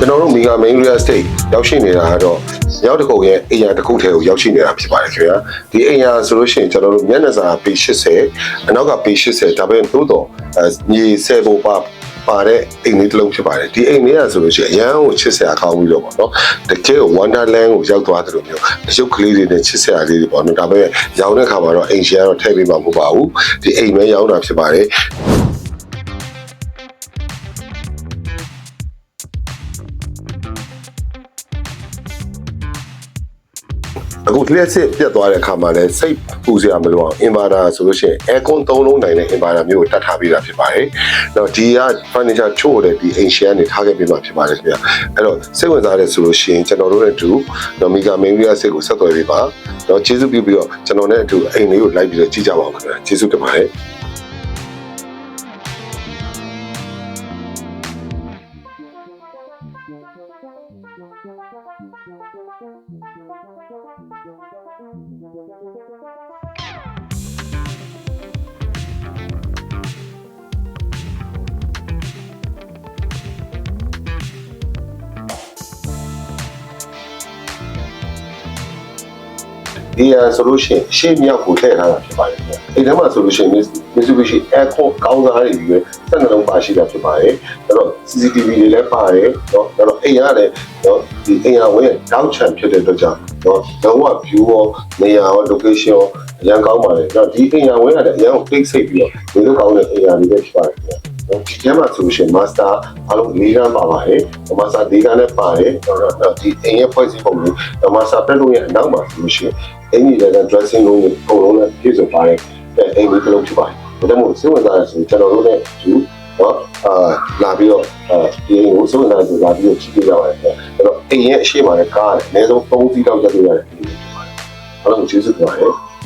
မီဂါ main real estate ရောက်ရှိနေတာကတော့ရောက်တစ်ခုရဲ့အိမ်ယာတစ်ခုထဲကိုရောက်ရှိနေတာဖြစ်ပါတယ်ခင်ဗျာဒီအိမ်ယာဆိုလို့ရှိရင်ကျွန်တော်တို့မျက်နှာစာပေ80အနောက်ကပေ80ဒါပေမဲ့သို့တော့အဲမြေဆယ်ပေါ်ပါပါတဲ့အိမ်လေးတစ်လုံးဖြစ်ပါတယ်ဒီအိမ်လေးကဆိုလို့ရှိရင်အရန်ကိုချစ်စရာကောင်းပြီးတော့ပေါ့နော်တကယ် Wonderland ကိုရောက်သွားတယ်လို့မျိုးအရုပ်ကလေးတွေနဲ့ချစ်စရာလေးတွေပေါ့နော်ဒါပေမဲ့ရောင်းတဲ့ခါမှာတော့အိမ်ရှင်ကတော့ထည့်ပေးမှာမဟုတ်ပါဘူးဒီအိမ်ပဲရောင်းတာဖြစ်ပါတယ် အခုလျှက်စစ်ပြတ်သွားတဲ့အခါမှာလည်းစိတ်ပူစရာမလိုအောင် inverter ဆိုလို့ရှိရင် aircon သုံးလုံးနိုင်တဲ့ inverter မျိုးကိုတတ်ထားပေးတာဖြစ်ပါတယ်။တော့ဒီက furniture ချို့တဲ့ဒီအိမ်ရှန်ကနေထားခဲ့ပေးမှာဖြစ်ပါတယ်ခင်ဗျာ။အဲ့တော့စိတ်ဝင်စားတဲ့ဆိုလို့ရှိရင်ကျွန်တော်တို့နဲ့အတူတော့ Mega Memory စစ်ကိုဆက်သွယ်ပေးပါ။တော့ကျေးဇူးပြုပြီးတော့ကျွန်တော်နဲ့အတူအိမ်လေးကိုလိုက်ပြီးတော့ကြည့်ကြပါဦးခင်ဗျာ။ကျေးဇူးတင်ပါတယ်။ ဒီရန်ဆိုလို့ရှိရင်ရှေ့မြောက်ကိုထည့်ထားတာဖြစ်ပါတယ်ခင်ဗျ။အဲ့ဒီမှာဆိုလို့ရှိရင် Mitsubishi Aircon ကောင်းစားတွေကြီးပဲဆက်နှလုံးပါရှိတာဖြစ်ပါတယ်။အဲ့တော့ CCTV တွေလည်းပါတယ်เนาะအဲ့တော့အိမ်ကလည်းเนาะဒီအိမ်ရဝင်တောက်ချန်ဖြစ်တဲ့အတွက်ကြောင့်เนาะလုံးဝ view ရောနေရာရော location ရောအရန်ကောင်းပါတယ်။အဲ့တော့ဒီအိမ်ရဝင်ကလည်းအရန်ကို click စိတ်ပြီးတော့ဒီလိုကောင်းတဲ့အိမ်ရလေးပဲဖြစ်ပါတယ်ခင်ဗျ။ ဒီကျမ်းမှာဆိုလို့ရှိရင် master အလုံး၄ခန်းပါပါတယ်။ master ၄ခန်းနဲ့ပါတယ်။တော့ဒီအိမ်ရဲ့ဖွဲ့စည်းပုံလေး master bedroom ရဲ့အနောက်မှာဆိုလို့ရှိရင်အင်ကြီးတဲ့ dressing room ကိုအကုန်လုံးနဲ့ပြည့်စုံပါတယ်။အဲအိမ်လေးတစ်လုံးဖြစ်ပါတယ်။ဒါကြောင့်မို့စိတ်ဝင်စားရဆိုကျွန်တော်တို့နဲ့ဒီတော့အာလာပြီးတော့အဲဒီအိမ်ကိုစိတ်ဝင်စားရဆိုလာပြီးတော့ကြည့်ကြရပါတယ်။အဲ့တော့အိမ်ရဲ့အရှိမနဲ့ကားတယ်အနည်းဆုံး၃စီးလောက်ရက်လို့ရတယ်ဖြစ်ပါတယ်။အားလုံးကျေးဇူးတင်ပါတယ်။